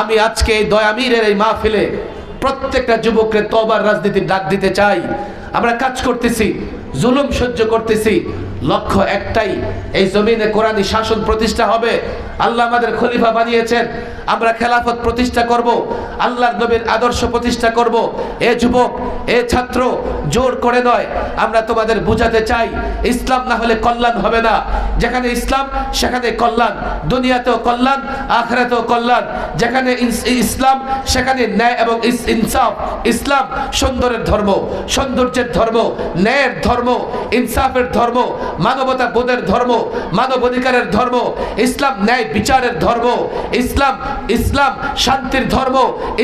আমি আজকে এই দয়ামীরের এই মাহফিলে প্রত্যেকটা যুবককে তবার রাজনীতির ডাক দিতে চাই। আমরা কাজ করতেছি, জুলুম সহ্য করতেছি লক্ষ্য একটাই, এই জমিনে কোরআনী শাসন প্রতিষ্ঠা হবে। আল্লাহ আমাদের খলিফা বানিয়েছেন। আমরা খেলাফত প্রতিষ্ঠা করব, আল্লাহর নবীর আদর্শ প্রতিষ্ঠা করব। এ যুবক, এ ছাত্র, জোর করে নয়। আমরা তোমাদের বুঝাতে চাই, ইসলাম না হলে কল্যাণ হবে না। যেখানে ইসলাম, সেখানে কল্যাণ। দুনিয়াতেও কল্যাণ, আখরাতেও কল্যাণ। যেখানে ইসলাম, সেখানে ন্যায় এবং ইনসাফ। ইসলাম সুন্দরের ধর্ম, সৌন্দর্যের ধর্ম, ন্যায়ের ধর্ম, ইনসাফের ধর্ম। মানবতা বোধের ধর্ম মানব অধিকারের ধর্ম, ইসলাম ন্যায় বিচারের ধর্ম, ইসলাম ইসলাম শান্তির ধর্ম,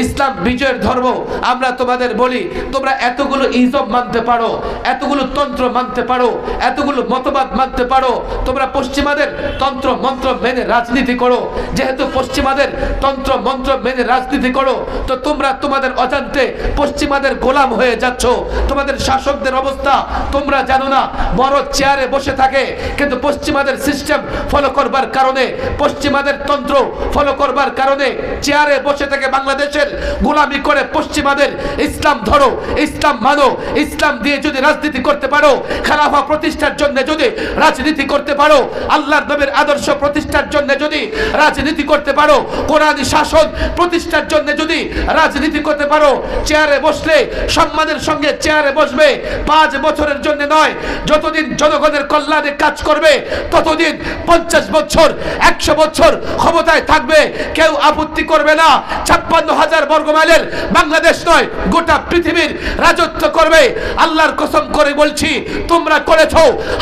ইসলাম বিজয়ের ধর্ম। আমরা তোমাদের বলি, তোমরা এতগুলো ইজব মানতে পারো, এতগুলো তন্ত্র মানতে পারো, এতগুলো মতবাদ মানতে পারো। তোমরা পশ্চিমাদের তন্ত্র, মন্ত্র মেনে রাজনীতি করো। যেহেতু পশ্চিমাদের তন্ত্র, মন্ত্র মেনে রাজনীতি করো, তো তোমরা তোমাদের অজান্তে পশ্চিমাদের গোলাম হয়ে যাচ্ছ। তোমাদের শাসকদের অবস্থা তোমরা জানো না। বড় চেয়ারে থাকে, কিন্তু পশ্চিমাদের সিস্টেম ফলো করবার কারণে, পশ্চিমাদের তন্ত্র ফলো করবার কারণে চেয়ারে বসে থেকে বাংলাদেশের গোলামি করে পশ্চিমাদের ইসলাম ধরো, ইসলাম মানো, ইসলাম দিয়ে যদি রাজনীতি করতে পারো, খেলাফা প্রতিষ্ঠার জন্য যদি রাজনীতি করতে পারো, আল্লাহর নবীর আদর্শ প্রতিষ্ঠার জন্য যদি রাজনীতি করতে পারো কোরআন শাসন প্রতিষ্ঠার জন্য যদি রাজনীতি করতে পারো চেয়ারে বসলে সম্মানের সঙ্গে চেয়ারে বসবে, পাঁচ বছরের জন্য নয়, যতদিন জনগণের কল্যাণে কাজ করবে, ততদিন পঞ্চাশ বছর, একশো বছর ক্ষমতায় থাকবে। কেউ আপত্তি করবে না, ছাপ্পান্ন হাজার বর্গ মাইলের বাংলাদেশ নয়, গোটা পৃথিবীর রাজত্ব করবে। আল্লাহর কসম করে বলছি, তোমরা করেছ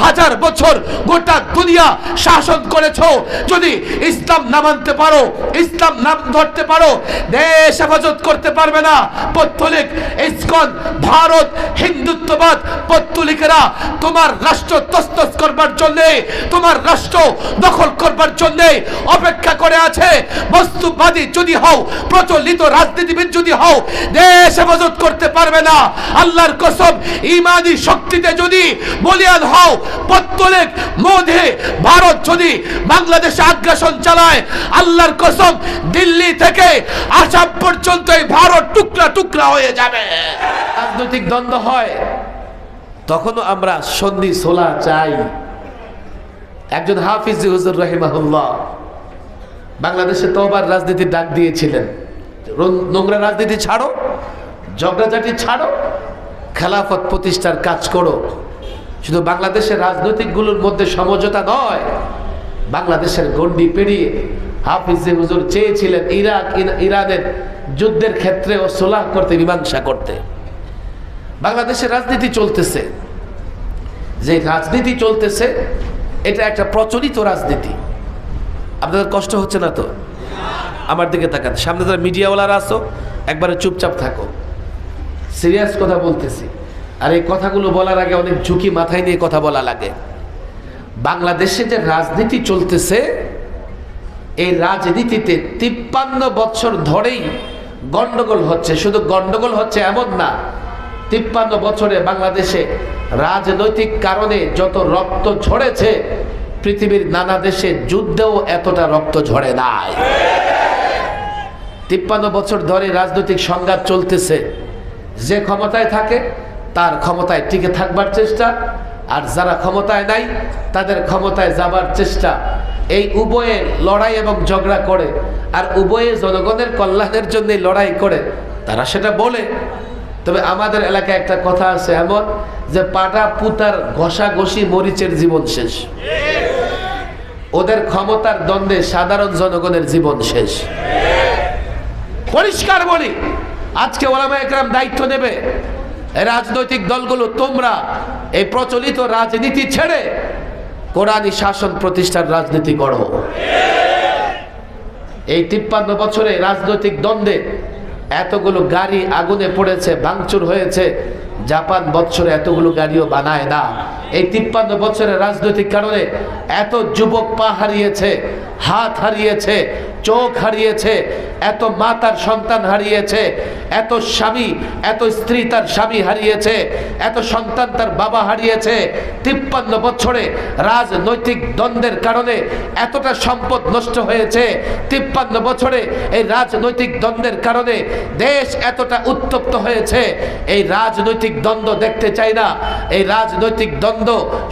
হাজার বছর গোটা দুনিয়া শাসন করেছ। যদি ইসলাম না মানতে পারো, ইসলাম নাম ধরতে পারো, দেশ হেফাজত করতে পারবে না। পত্তলিক ইস্কন, ভারত, হিন্দুত্ববাদ পত্তলিকেরা তোমার রাষ্ট্র তস্তস করবার জন্য তোমার রাষ্ট্র দখল করবার জন্য অপেক্ষা করে আছে। বস্তুবাদী যদি হও, প্রচলিত রাজনীতিবিদ যদি হও, দেশ হেফাজত করতে পারবে না। আল্লাহর কসম, ইমানি শক্তিতে যদি বলিয়ান হও, পত্তলিক মোধে ভারত যদি বাংলাদেশে আগ্রাসন চালায়, আল্লাহর কসম, দিল্লি থেকে আসাম পর্যন্ত এই ভারত টুকরা টুকরা হয়ে যাবে। রাজনৈতিক দ্বন্দ্ব হয়। তখনও আমরা সন্ধি সোলা চাই। একজন হাফিজ হুজুর রহিমাহুল্লাহ বাংলাদেশে তোবার রাজনীতির ডাক দিয়েছিলেন। নোংরা রাজনীতি ছাড়ো, ঝগড়াঝাটি ছাড়ো, খেলাফত প্রতিষ্ঠার কাজ করো। শুধু বাংলাদেশের রাজনৈতিকগুলোর মধ্যে সমঝোতা নয়, বাংলাদেশের গণ্ডি পেরিয়ে হাফিজ হুজুর চেয়েছিলেন ইরাক ইরানের যুদ্ধের ক্ষেত্রে ও সোলাহ করতে, মীমাংসা করতে। বাংলাদেশের রাজনীতি চলতেছে। যে রাজনীতি চলতেছে, এটা একটা প্রচলিত রাজনীতি। আপনাদের কষ্ট হচ্ছে না তো? আমার দিকে তাকান। সামনে যারা মিডিয়াওয়ালারা আসো একবারে চুপচাপ থাকো। সিরিয়াস কথা বলতেছি। আর এই কথাগুলো বলার আগে অনেক ঝুঁকি মাথায় নিয়ে কথা বলা লাগে। বাংলাদেশে যে রাজনীতি চলতেছে, এই রাজনীতিতে তিপ্পান্ন বছর ধরেই গন্ডগোল হচ্ছে। শুধু গন্ডগোল হচ্ছে এমন না তিপ্পান্ন বছরে বাংলাদেশে রাজনৈতিক কারণে যত রক্ত ঝরেছে, পৃথিবীর নানা দেশে যুদ্ধেও এতটা রক্ত ঝরে নাই। তিপ্পান্ন বছর ধরে রাজনৈতিক সংঘাত চলতেছে। যে ক্ষমতায় থাকে, তার ক্ষমতায় টিকে থাকবার চেষ্টা, আর যারা ক্ষমতায় নাই, তাদের ক্ষমতায় যাবার চেষ্টা। এই উভয়ে লড়াই এবং ঝগড়া করে, আর উভয়ে জনগণের কল্যাণের জন্য লড়াই করে, তারা সেটা বলে। তবে আমাদের এলাকায় একটা কথা আছে এমন যে পাটা পুতার ঘষাঘষি মরিচের জীবন শেষ। ওদের ক্ষমতার দ্বন্দ্বে সাধারণ জনগণের জীবন শেষ। পরিষ্কার বলি, আজকে ওলামা একরাম দায়িত্ব নেবে রাজনৈতিক দলগুলো, তোমরা এই প্রচলিত রাজনীতি ছেড়ে কোরআনী শাসন প্রতিষ্ঠার রাজনীতি করো এই তিপ্পান্ন বছরে রাজনৈতিক দ্বন্দ্বে এতগুলো গাড়ি আগুনে পড়েছে ভাঙচুর হয়েছে। জাপান বছরে এতগুলো গাড়িও বানায় না। এই তিপ্পান্ন বছরের রাজনৈতিক কারণে এত যুবক পা হারিয়েছে, হাত হারিয়েছে, চোখ হারিয়েছে, এত মা তার সন্তান হারিয়েছে, এত স্বামী, এত স্ত্রী তার স্বামী হারিয়েছে, এত সন্তান তার বাবা হারিয়েছে। তিপ্পান্ন বছরে রাজনৈতিক দ্বন্দ্বের কারণে এতটা সম্পদ নষ্ট হয়েছে। তিপ্পান্ন বছরে এই রাজনৈতিক দ্বন্দ্বের কারণে দেশ এতটা উত্তপ্ত হয়েছে। এই রাজনৈতিক দ্বন্দ্ব দেখতে চাই না। এই রাজনৈতিক দ্বন্দ্ব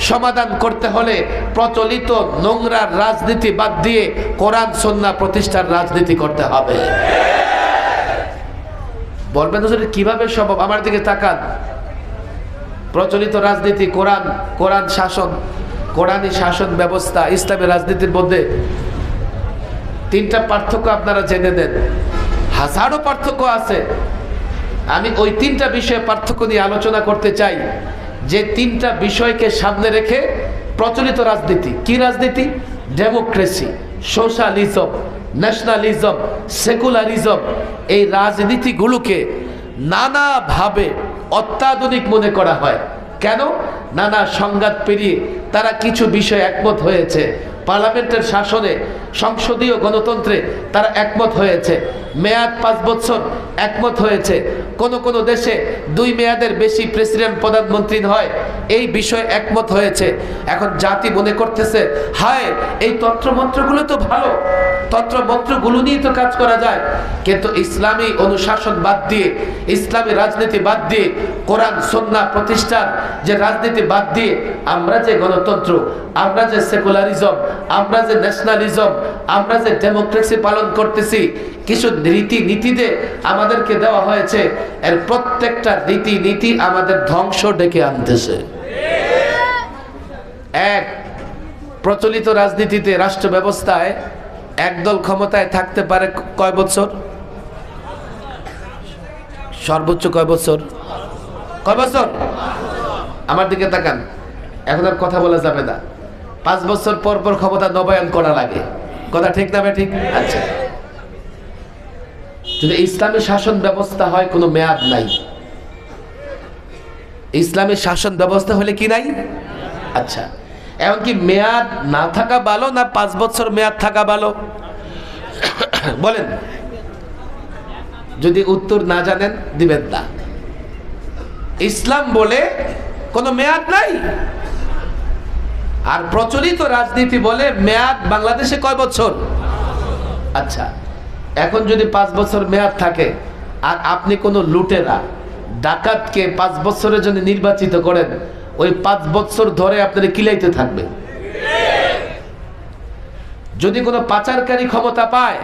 সমাধান করতে হলে প্রচলিত নোংরার রাজনীতি বাদ দিয়ে কোরআন সন্না প্রতিষ্ঠার রাজনীতি করতে হবে। বলবেন কীভাবে সম্ভব? আমার দিকে তাকান। প্রচলিত রাজনীতি, কোরআন কোরআন শাসন কোরআনী শাসন ব্যবস্থা ইসলামের রাজনীতির মধ্যে তিনটা পার্থক্য আপনারা জেনে দেন হাজারো পার্থক্য আছে। আমি ওই তিনটা বিষয়ে পার্থক্য নিয়ে আলোচনা করতে চাই। যে তিনটা বিষয়কে সামনে রেখে প্রচলিত রাজনীতি। কি রাজনীতি? Democracy, socialism, nationalism, secularism. এই রাজনীতিগুলোকে নানাভাবে অত্যাধুনিক মনে করা হয়। কেন? নানা সংঘাত পেরিয়ে তারা কিছু বিষয় একমত হয়েছে। পার্লামেন্টের শাসনে সংসদীয় গণতন্ত্রে তারা একমত হয়েছে। মেয়াদ পাঁচ বছর একমত হয়েছে। কোন কোন দেশে দুই মেয়াদের বেশি প্রেসিডেন্ট প্রধানমন্ত্রী হয়, এই বিষয়ে একমত হয়েছে। এখন জাতি মনে করতেছে, হায়, এই তন্ত্রমন্ত্রগুলো তো ভালো। তন্ত্রমন্ত্রগুলো নিয়ে তো কাজ করা যায়। কিন্তু ইসলামী অনুশাসন বাদ দিয়ে, ইসলামী রাজনীতি বাদ দিয়ে, কোরআন, সন্না, প্রতিষ্ঠান যে রাজনীতি বাদ দিয়ে, আমরা যে গণতন্ত্র, আমরা যে সেকুলারিজম আমরা যে ন্যাশনালিজম আমরা যে ডেমোক্রেসি পালন করতেছি, কিছু রীতি নীতিতে আমাদেরকে দেওয়া হয়েছে, এর প্রত্যেকটা রীতি নীতি আমাদের ধ্বংস ডেকে আনতেছে। এক, প্রচলিত রাজনীতিতে রাষ্ট্র ব্যবস্থায় একদল ক্ষমতায় থাকতে পারে কয় বছর সর্বোচ্চ কয় বছর কয় বছর আমার দিকে তাকান, এখন আর কথা বলা যাবে না। পাঁচ বছর পর পর ক্ষমতা নবায়ন করা লাগে। কথা ঠিক না ঠিক? আচ্ছা। যদি ইসলামী শাসন ব্যবস্থা হয়, কোনো মেয়াদ নাই। ইসলামী শাসন ব্যবস্থা হলে কি নাই? আচ্ছা। এমনকি মেয়াদ না থাকা ভালো না পাঁচ বছর মেয়াদ থাকা ভালো? বলেন। যদি উত্তর না জানেন, দিবেন না। ইসলাম বলে কোনো মেয়াদ নাই? আর প্রচলিত রাজনীতি বলে মেয়াদ বাংলাদেশে কয় বছর? আচ্ছা এখন যদি পাঁচ বছর মেয়াদ থাকে, আর আপনি কোনো লুটেরা, ডাকাতকে পাঁচ বছরের জন্য নির্বাচিত করেন, ওই পাঁচ বছর ধরে আপনার কিলাইতে থাকবে যদি কোনো পাচারকারী ক্ষমতা পায়,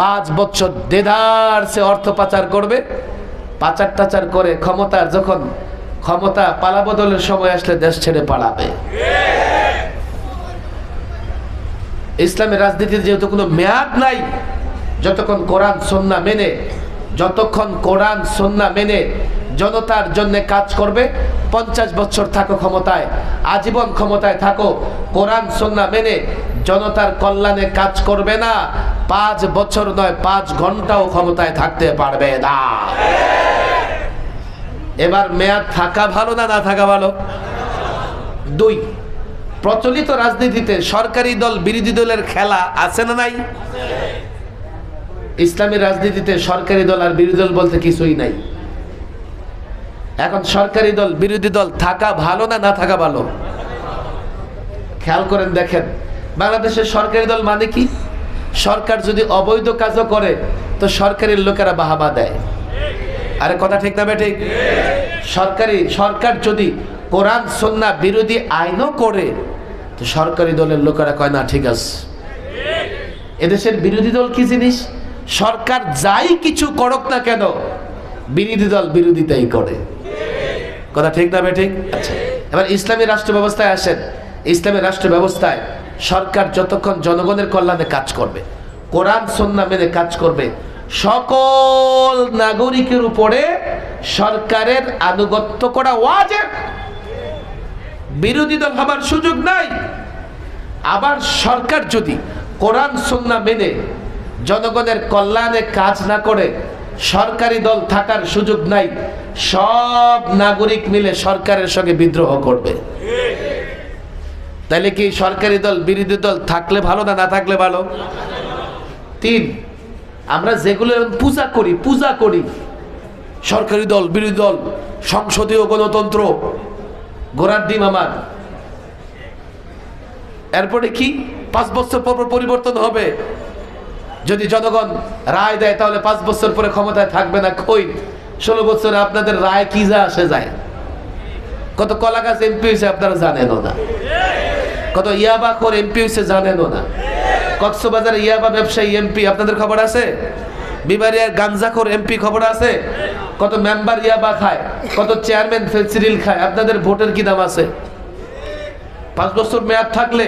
পাঁচ বছর দেদার সে অর্থ পাচার করবে। পাচার টাচার করে ক্ষমতার যখন ক্ষমতা পালাবদলের সময় আসলে দেশ ছেড়ে পালাবে। ইসলামের রাজনীতির যেহেতু কোনো মেয়াদ নাই, যতক্ষণ কোরআন সন্না মেনে, যতক্ষণ কোরআন সন্না মেনে জনতার জন্য কাজ করবে, পঞ্চাশ বছর থাকো ক্ষমতায়, আজীবন ক্ষমতায় থাকো, কোরআন সন্না মেনে জনতার কল্যাণে কাজ করবে না, পাঁচ বছর নয়, পাঁচ ঘন্টাও ক্ষমতায় থাকতে পারবে না। এবার মেয়াদ থাকা ভালো না না থাকা ভালো? দুই প্রচলিত রাজনীতিতে সরকারি দল, বিরোধী দলের খেলা আছে না নাই? ইসলামী রাজনীতিতে সরকারি দল আর বিরোধী দল বলতে কিছুই নাই। এখন সরকারি দল, বিরোধী দল থাকা ভালো না না থাকা ভালো? খেয়াল করেন, দেখেন, বাংলাদেশের সরকারি দল মানে কি? সরকার যদি অবৈধ কাজও করে, তো সরকারের লোকেরা বাহাবা দেয়। আরে কথা ঠিক না ঠিক সরকারি, সরকার যদি কোরআন সন্না বিরোধী আইনও করে তো সরকারি দলের লোকেরা কয়, না, ঠিক আছে। এদেশের বিরোধী দল কি জিনিস? সরকার যাই কিছু করুক না কেন, বিরোধী দল বিরোধিতাই করে। কথা ঠিক না ঠিক আচ্ছা এবার ইসলামী রাষ্ট্র ব্যবস্থায় আসেন। ইসলামী রাষ্ট্র ব্যবস্থায় সরকার যতক্ষণ জনগণের কল্যাণে কাজ করবে, কোরআন সন্না মেনে কাজ করবে, সকল নাগরিকের উপরে সরকারের আনুগত্য করা ওয়াজেব। বিরোধী দল হবার সুযোগ নাই। আবার সরকার যদি কোরআন সন্না মেনে জনগণের কল্যাণে কাজ না করে, সরকারি দল থাকার সুযোগ নাই, সব নাগরিক মিলে সরকারের সঙ্গে বিদ্রোহ করবে। তাইলে কি সরকারি দল, বিরোধী দল থাকলে ভালো না না থাকলে ভালো? তিন, আমরা যেগুলো পূজা করি পূজা করি। সরকারি দল, বিরোধী দল, সংসদীয় গণতন্ত্র গোড়ার ডিম আমার। এরপরে কি? পাঁচ বছর পর পর পরিবর্তন হবে। যদি জনগণ রায় দেয়, তাহলে পাঁচ বছর পরে ক্ষমতায় থাকবে না। কই? ষোলো বছরে আপনাদের রায় কি যা আসে যায়। কত কলা গাছ এমপি হয়েছে আপনারা জানেনও না। কত ইয়াবা খোর এমপি হয়েছে জানেনও না। কক্সবাজার ইয়াবা ব্যবসায়ী এমপি, আপনাদের খবর আছে? বিবারিয়ার গাঞ্জাখোর এমপি খবর আছে? কত মেম্বার ইয়াবা খায়, কত চেয়ারম্যান ফেন্সিডিল খায়, আপনাদের ভোটের কি দাম আছে? পাঁচ বছর মেয়াদ থাকলে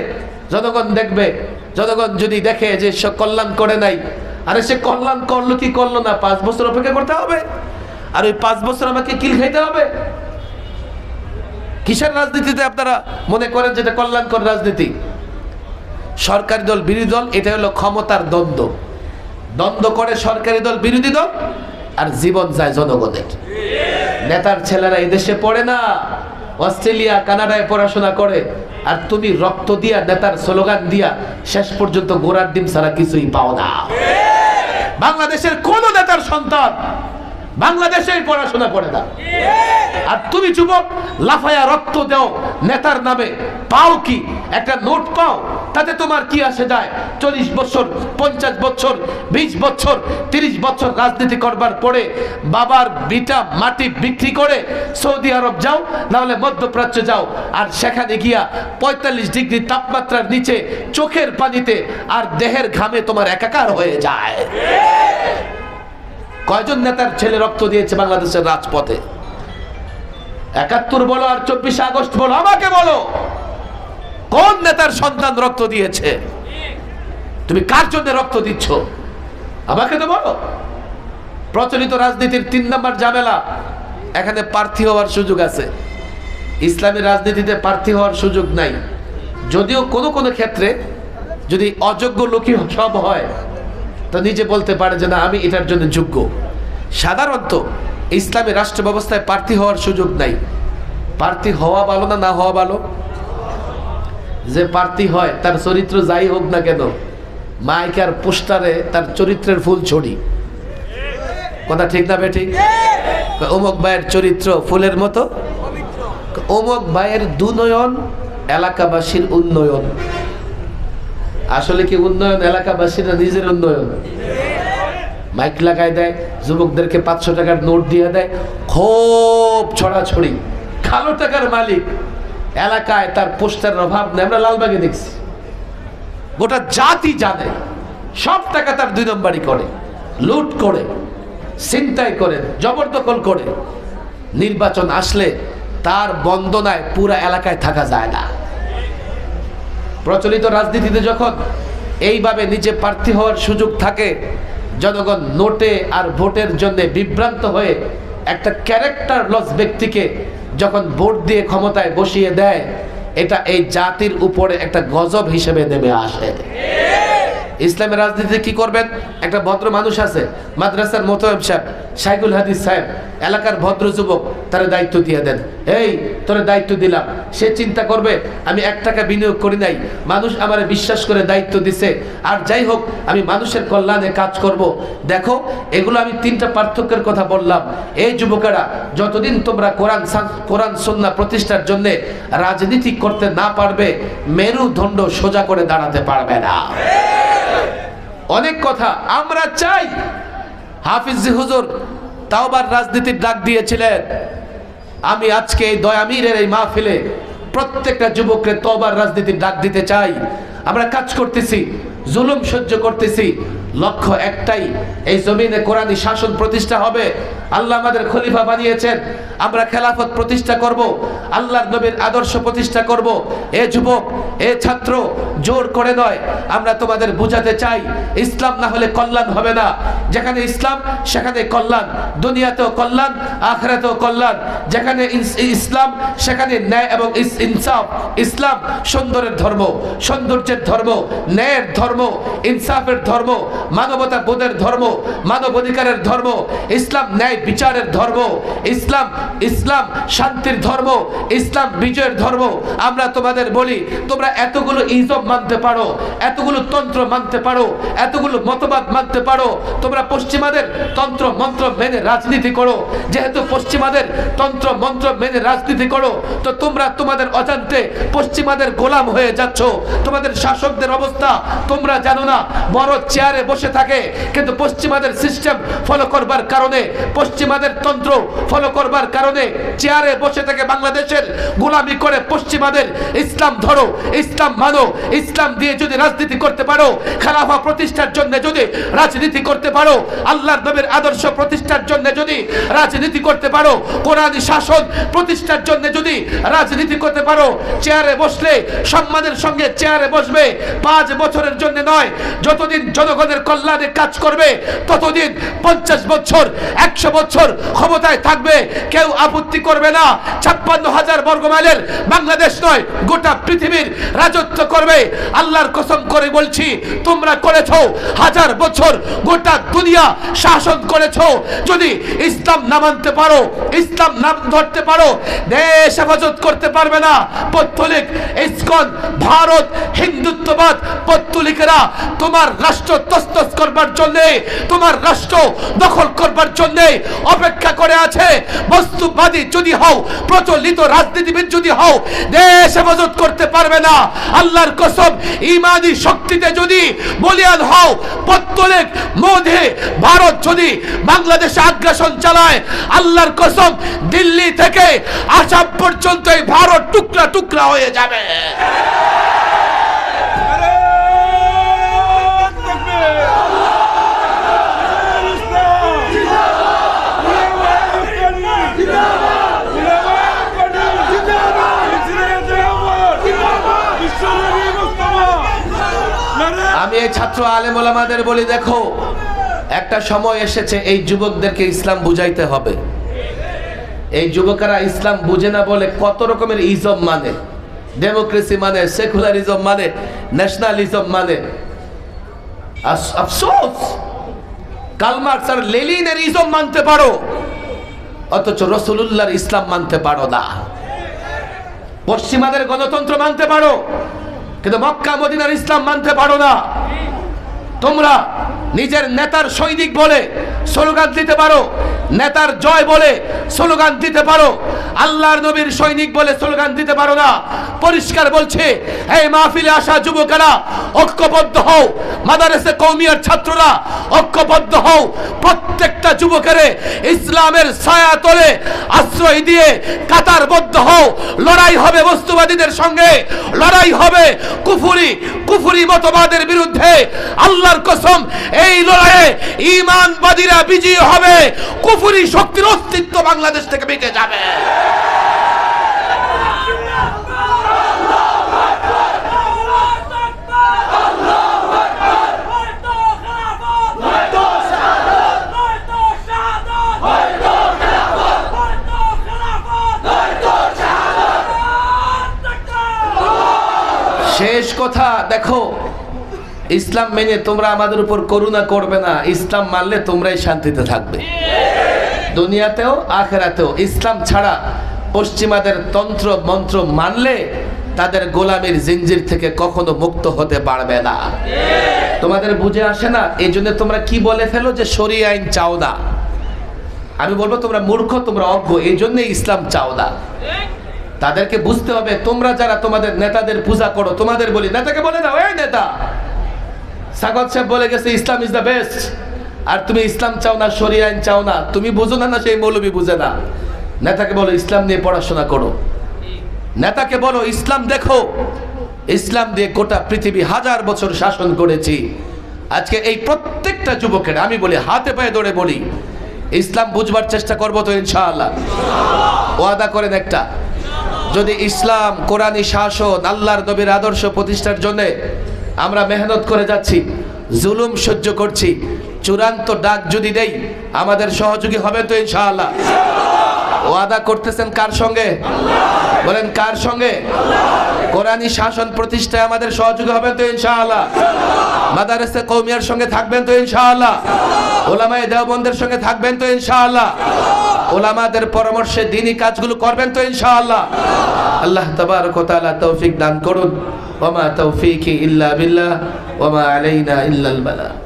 জনগণ দেখবে, জনগণ যদি দেখে যে সে কল্যাণ করে নাই, আরে সে কল্যাণ করল, কি করল না? পাঁচ বছর অপেক্ষা করতে হবে। আর ওই পাঁচ বছর আমাকে কিল খাইতে হবে। কিসের রাজনীতিতে আপনারা মনে করেন যেটা কল্যাণকর রাজনীতি? সরকারি দল, বিরোধী দল, এটা হলো ক্ষমতার দ্বন্দ্ব। দ্বন্দ্ব করে সরকারি দল, বিরোধী দল আর জীবন যায় জনগণের। নেতার ছেলেরা এই দেশে পড়ে না, অস্ট্রেলিয়া, কানাডায় পড়াশোনা করে, আর তুমি রক্ত দিয়া, নেতার স্লোগান দিয়া, শেষ পর্যন্ত গোড়ার ডিম ছাড়া কিছুই পাও না। বাংলাদেশের কোন নেতার সন্তান বাংলাদেশেই পড়াশোনা করে না। আর তুমি যুবক, লাফায়া রক্ত দাও, নেতার নামে পাও কি? একটা নোট পাও? তাতে তোমার কি আসে যায়? চল্লিশ বছর, পঞ্চাশ বছর, বিশ বছর, তিরিশ বছর রাজনীতি করবার পরে বাবার বিটা মাটি বিক্রি করে সৌদি আরব যাও, নাহলে মধ্যপ্রাচ্য যাও। আর সেখানে গিয়া পঁয়তাল্লিশ ডিগ্রি তাপমাত্রার নিচে চোখের পানিতে আর দেহের ঘামে তোমার একাকার হয়ে যায়। কয়জন নেতার ছেলে রক্ত দিয়েছে বাংলাদেশের রাজপথে? একাত্তর বলো আর চব্বিশে আগস্ট বলো, আমাকে বলো। কোন নেতার সন্তান রক্ত দিয়েছে? তুমি কার জন্য রক্ত দিচ্ছ? আমাকে তো বলো। প্রচলিত রাজনীতির তিন নম্বর ঝামেলা। এখানে প্রার্থী হওয়ার সুযোগ আছে। ইসলামী রাজনীতিতে প্রার্থী হওয়ার সুযোগ নাই। যদিও কোনো কোনো ক্ষেত্রে যদি অযোগ্য লোকই সব হয়, তো নিজে বলতে পারে যে না, আমি এটার জন্য যোগ্য। সাধারণত ইসলামী রাষ্ট্র ব্যবস্থায় প্রার্থী হওয়ার সুযোগ নাই। প্রার্থী হওয়া ভালো না না হওয়া ভালো? যে প্রার্থী হয়, তার চরিত্র যাই হোক না কেন, মাইকার পোস্টারে তার চরিত্রের ফুল ছড়ি। কথা ঠিক না বেঠিক? অমুক ভাইয়ের চরিত্র ফুলের মতো, অমুক ভাইয়ের দুনয়ন এলাকাবাসীর উন্নয়ন। আসলে কি উন্নয়ন এলাকাবাসীরা নিজের উন্নয়ন? মাইক লাগাই দেয়, যুবকদেরকে পাঁচশো টাকার নোট দিয়ে দেয়, খুব ছড়াছড়ি। কালো টাকার মালিক। এলাকায় তার পোস্টারের অভাব নেই, আমরা লালবাগে দেখছি। গোটা জাতি জানে, সব টাকা তার দুই নম্বরই করে, লুট করে, ছিনতাই করে, জবরদখল করে। নির্বাচন আসলে তার বন্দনায় পুরা এলাকায় থাকা যায় না। প্রচলিত রাজনীতিতে যখন এইভাবে নিজে প্রার্থী হওয়ার সুযোগ থাকে, জনগণ নোটে আর ভোটের জন্য বিভ্রান্ত হয়ে একটা ক্যারেক্টার লস ব্যক্তিকে যখন ভোট দিয়ে ক্ষমতায় বসিয়ে দেয়, এটা এই জাতির উপরে একটা গজব হিসেবে নেমে আসে। ইসলামের রাজনীতিতে কি করবেন? একটা ভদ্র মানুষ আছে, মাদ্রাসার মোতয়েব সাহেব সাইকুল হাদিস সাহেব, এলাকার ভদ্র যুবক তারা দায়িত্ব দিয়ে দেন। এই, তোরে দায়িত্ব দিলাম। সে চিন্তা করবে, আমি এক টাকা বিনিয়োগ করি নাই। মানুষ আমার বিশ্বাস করে দায়িত্ব দিছে। আর যাই হোক, আমি মানুষের কল্যাণে কাজ করব। দেখো, এগুলো আমি তিনটা পার্থক্যের কথা বললাম। এই যুবকেরা, যতদিন তোমরা কোরআন কোরআন সন্না প্রতিষ্ঠার জন্য রাজনীতি করতে না পারবে, মেরুদণ্ড সোজা করে দাঁড়াতে পারবে না। অনেক কথা, আমরা চাই হাফিজ হুজুর তাওবার রাজনীতির ডাক দিয়েছিলেন। আমি আজকে এই দয়ামীরের এই মাহফিলে প্রত্যেকটা যুবককে আবার রাজনীতির ডাক দিতে চাই। আমরা কাজ করতেছি, জুলুম সহ্য করতেছি লক্ষ্য একটাই, এই জমিনে কোরআনী শাসন প্রতিষ্ঠা হবে। আল্লাহ আমাদের খলিফা বানিয়েছেন। আমরা খেলাফত প্রতিষ্ঠা করব, আল্লাহর নবীর আদর্শ প্রতিষ্ঠা করব। এ যুবক, এ ছাত্র, জোর করে নয়, আমরা তোমাদের বুঝাতে চাই, ইসলাম না হলে কল্যাণ হবে না। যেখানে ইসলাম, সেখানে কল্যাণ। দুনিয়াতেও কল্যাণ, আখরাতেও কল্যাণ। যেখানে ইসলাম, সেখানে ন্যায় এবং ইনসাফ। ইসলাম সুন্দরের ধর্ম, সৌন্দর্যের ধর্ম, ন্যায়ের ধর্ম, ইনসাফের ধর্ম। মানবতা বোধের ধর্ম মানব অধিকারের ধর্ম, ইসলাম ন্যায় বিচারের ধর্ম, ইসলাম ইসলাম শান্তির ধর্ম, ইসলাম বিজয়ের ধর্ম। আমরা তোমাদের বলি, তোমরা এতগুলো ইজব মানতে পারো, এতগুলো তন্ত্র মানতে পারো, এতগুলো মতবাদ মানতে পারো। তোমরা পশ্চিমাদের তন্ত্র, মন্ত্র মেনে রাজনীতি করো। যেহেতু পশ্চিমাদের তন্ত্র, মন্ত্র মেনে রাজনীতি করো, তো তোমরা তোমাদের অজান্তে পশ্চিমাদের গোলাম হয়ে যাচ্ছ। তোমাদের শাসকদের অবস্থা তোমরা জানো না। বড় চেয়ারে থাকে। কিন্তু পশ্চিমাদের সিস্টেম ফলো করবার কারণে, পশ্চিমাদের তন্ত্র ফলো করবার কারণে চেয়ারে বসে থেকে বাংলাদেশের গোলামি করে পশ্চিমাদের ইসলাম ধরো, ইসলাম মানো, ইসলাম দিয়ে যদি রাজনীতি করতে পারো, খেলাফা প্রতিষ্ঠার জন্য যদি রাজনীতি করতে পারো, আল্লাহর নবীর আদর্শ প্রতিষ্ঠার জন্য যদি রাজনীতি করতে পারো, কোরআন শাসন প্রতিষ্ঠার জন্য যদি রাজনীতি করতে পারো চেয়ারে বসলে সম্মানের সঙ্গে চেয়ারে বসবে, পাঁচ বছরের জন্য নয়, যতদিন জনগণের কল্যাণে কাজ করবে, ততদিন পঞ্চাশ বছর, একশো বছর ক্ষমতায় থাকবে। কেউ আপত্তি করবে না। ছাপ্পান্ন হাজার বর্গ মাইলের বাংলাদেশ নয়, গোটা পৃথিবীর রাজত্ব করবে। আল্লাহর কসম করে বলছি, তোমরা করেছ হাজার বছর গোটা দুনিয়া শাসন করেছ। যদি ইসলাম না মানতে পারো, ইসলাম নাম ধরতে পারো, দেশ হেফাজত করতে পারবে না। পত্তলিক ইসকন, ভারত, হিন্দুত্ববাদ পত্তলিকেরা তোমার রাষ্ট্র তস্তস করবার জন্য, তোমার রাষ্ট্র দখল করবার জন্য অপেক্ষা করে আছে। বস্তুবাদী যদি হও, প্রচলিত রাজনীতিবিদ যদি হও, দেশ হেফাজত করতে পারবে না। আল্লাহর কসম, ইমানি শক্তিতে যদি বলিয়ান হও, পত্তলিক মোধে ভারত যদি বাংলাদেশে আগ্রাসন চালায়, আল্লাহর কসম, দিল্লি থেকে আসাম পর্যন্ত এই ভারত টুকরা টুকরা হয়ে যাবে। আমি এই ছাত্র আলেম ওলামাদের বলি, দেখো, একটা সময় এসেছে, এই যুবকদেরকে ইসলাম বুঝাইতে হবে। এই যুবকেরা ইসলাম বুঝে না বলে কত রকমের ইজম মানে? ডেমোক্রেসি মানে সেকুলারিজম মানে ন্যাশনালিজম মানে। আফসোস! কালমার্কস আর লেলিনের ইজম মানতে পারো, অথচ রসুলুল্লাহর ইসলাম মানতে পারো না। পশ্চিমাদের গণতন্ত্র মানতে পারো কিন্তু মক্কা মদিনার ইসলাম মানতে পারো না। তোমরা নিজের নেতার সৈনিক বলে স্লোগান দিতে পারো, নেতার জয় বলে স্লোগান দিতে পারো, আল্লাহর নবীর সৈনিক বলে স্লোগান দিতে পারো না। পরিষ্কার বলছে, এই মাহফিলে আসা যুবকেরা, ঐক্যবদ্ধ হও। মাদারেসে কৌমিয়ার ছাত্ররা, ঐক্যবদ্ধ হও। প্রত্যেকটা যুবকের ইসলামের ছায়া তলে আশ্রয় দিয়ে কাতারবদ্ধ হও। লড়াই হবে বস্তুবাদীদের সঙ্গে, লড়াই হবে কুফুরি কুফুরি মতবাদের বিরুদ্ধে। আল্লাহর কসম এই লড়াইয়ে ইমানবাদীরা বিজয়ী হবে। কুফুরি শক্তির অস্তিত্ব বাংলাদেশ থেকে বেঁকে যাবে। ইসলাম মেনে তোমরা আমাদের উপর করুণা করবে না। ইসলাম মানলে তোমরাই শান্তিতে থাকবে। দুনিয়াতেও, আখেরাতেও। ইসলাম ছাড়া পশ্চিমাদের তন্ত্র, মন্ত্র মানলে তাদের গোলামীর জিঞ্জির থেকে কখনো মুক্ত হতে পারবে না। তোমাদের বুঝে আসে না? এই জন্য তোমরা কি বলে ফেলো যে সরি আইন চাও না? আমি বলব তোমরা মূর্খ, তোমরা অজ্ঞ এই জন্য ইসলাম চাও না। তাদেরকে বুঝতে হবে, তোমরা যারা তোমাদের নেতাদের পূজা করো, তোমাদের বলি, নেতাকে বলে দাও, এই নেতা সাগত সাহেব বলে গেছে, ইসলাম ইজ দ্য বেস্ট আর তুমি ইসলাম চাও না শরী আইন চাও না, তুমি বুঝো না না সেই মৌলবি বুঝে না। নেতাকে বলো, ইসলাম নিয়ে পড়াশোনা করো। নেতাকে বলো, ইসলাম দেখো। ইসলাম দিয়ে গোটা পৃথিবী হাজার বছর শাসন করেছি। আজকে এই প্রত্যেকটা যুবকের, আমি বলি, হাতে পায়ে ধরে বলি, ইসলাম বুঝবার চেষ্টা করব তো ইনশাআল্লাহ। ওয়াদা করেন একটা, যদি ইসলাম কোরআনী শাসন, আল্লাহর নবীর আদর্শ প্রতিষ্ঠার জন্য আমরা মেহনত করে যাচ্ছি, জুলুম সহ্য করছি, চূড়ান্ত ডাক যদি দেই, আমাদের সহযোগী হবে তো ইনশাআল্লাহ। ওয়াদা করতেছেন কার সঙ্গে? বলেন, কার সঙ্গে? কোরআনী শাসন প্রতিষ্ঠায় আমাদের সহযোগী হবেন তো ইনশাআল্লাহ। মাদারেসে কৌমিয়ার সঙ্গে থাকবেন তো ইনশাআল্লাহ। ওলামায়ে দেওবন্দের সঙ্গে থাকবেন তো ইনশাআল্লাহ। ওলামাদের পরামর্শে দিনই কাজগুলো করবেন তো ইনশাআল্লাহ। আল্লাহ তাবারক ওয়া তাআলা তৌফিক দান করুন। وما توفيقي إلا بالله وما علينا إلا البلاغ